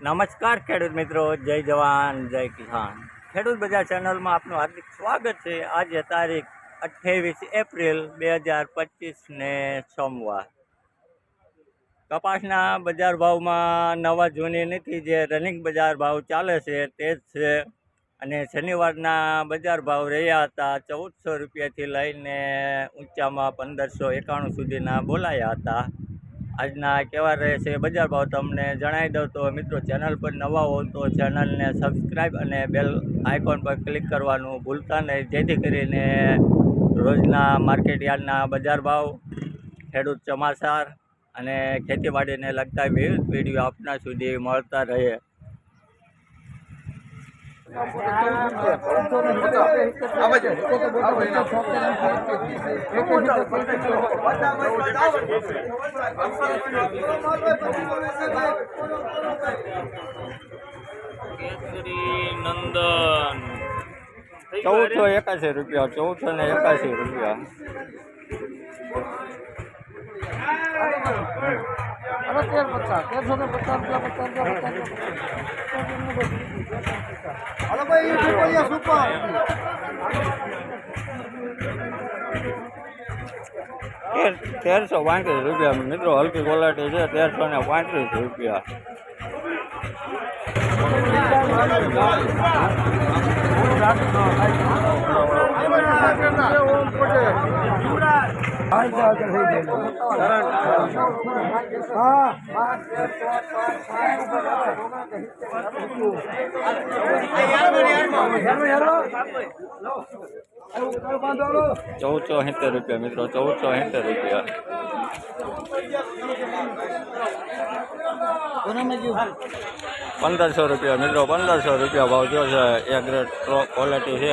નમસ્કાર ખેડૂત મિત્રો, જય જવાન, જય કિસાન. ખેડૂત બજાર ચેનલમાં આપનું હાર્દિક સ્વાગત છે. આજે તારીખ અઠ્ઠાવીસ એપ્રિલ બે હજાર પચીસને સોમવાર. કપાસના બજાર ભાવમાં નવા જૂની નથી જે રનિંગ બજાર ભાવ ચાલે છે તે જ છે. અને શનિવારના બજાર ભાવ રહ્યા હતા ચૌદસો રૂપિયાથી લઈને ઊંચામાં પંદરસો એકાણું સુધીના બોલાયા હતા. આજના કેવા રહે છે બજાર ભાવ તમને જણાવી દઉં તો મિત્રો ચેનલ પર નવા હો તો ચેનલને સબસ્ક્રાઈબ અને બેલ આઇકોન પર ક્લિક કરવાનું ભૂલતા નહીં. જેથી કરીને રોજના માર્કેટ યાર્ડના બજાર ભાવ, ખેડૂત ચોમાસાર અને ખેતીવાડીને લગતા વિવિધ વીડિયો આપના સુધી મળતા રહે નંદન ચૌદસો એકાસી રૂપિયા ચૌદસો ને એકાસી રૂપિયા. તેર પચાસ. તેરસો ને પચાસ રૂપિયા પચાસ રૂપિયા પચાસ અરે ભાઈ એ સુપરિયા સુપર તેરસો પાંત્રીસ રૂપિયા. મિત્રો હલકી ક્વોલિટી છે તેરસો ને પાંત્રીસ રૂપિયા. ચૌદસો સિત્તેર રૂપિયા મિત્રો ચૌદસો સિત્તેર રૂપિયા પંદરસો રૂપિયા મિત્રો પંદરસો રૂપિયા ભાવ જો છે એ ગ્રેડ ક્વોલિટી છે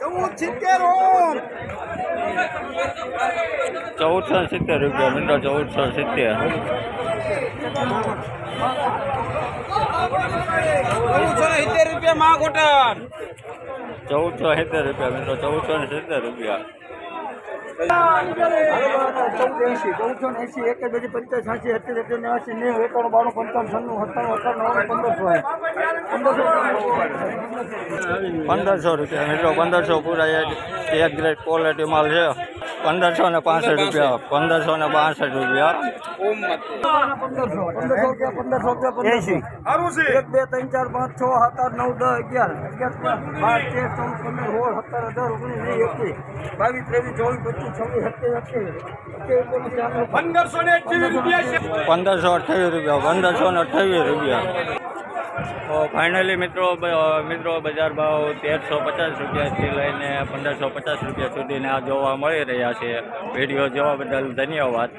ચૌદ સિત્તેર ચૌદસો સિત્તેર રૂપિયા મિત્રો ચૌદસો સિત્તેર. ચૌદસો સિત્તેર રૂપિયા માં કોટન ચૌદસો સિત્તેર રૂપિયા મિત્રો ચૌદસો ને સિત્તેર રૂપિયા. એંશી ચૌદસો ને એંશી એક બે પંચાસ સાંસી સત્તર સત્તર નેવાસી નેવું, એકાણું, બાણું, પંચાવન, છન્નું, સત્તાણું, અઠાણું પંદરસો પંદરસો પંદરસો રૂપિયા મિત્રો, પંદરસો પૂરા એક એક ગ્રેડ ક્વોલિટી માલ છે. પંદરસો ને પાસઠ રૂપિયા પંદરસો ને બાસઠ રૂપિયા. પંદરસો પંદરસો રૂપિયા પંદરસો રૂપિયા પંદરસો. એક બે ત્રણ ચાર પાંચ છ સાત આઠ નવ દસ અગિયાર. અગિયાર બાર તેર ચૌદ પંદર સોળ સત્તર અઢાર ઓગણીસ વીસ એકવીસ બાવીસ ત્રેવીસ ચોવીસ પચીસ છવ્વીસ સત્યાવીસ પંદરસો ને રૂપિયા પંદરસો અઠ્ઠાવીસ રૂપિયા પંદરસો ને અઠ્ઠાવીસ રૂપિયા. તો ફાઇનલી મિત્રો મિત્રો, બજાર ભાવ તેરસો પચાસ રૂપિયાથી લઈને પંદરસો પચાસ રૂપિયા સુધીના જોવા મળી રહ્યા છે. વીડિયો જોવા બદલ ધન્યવાદ.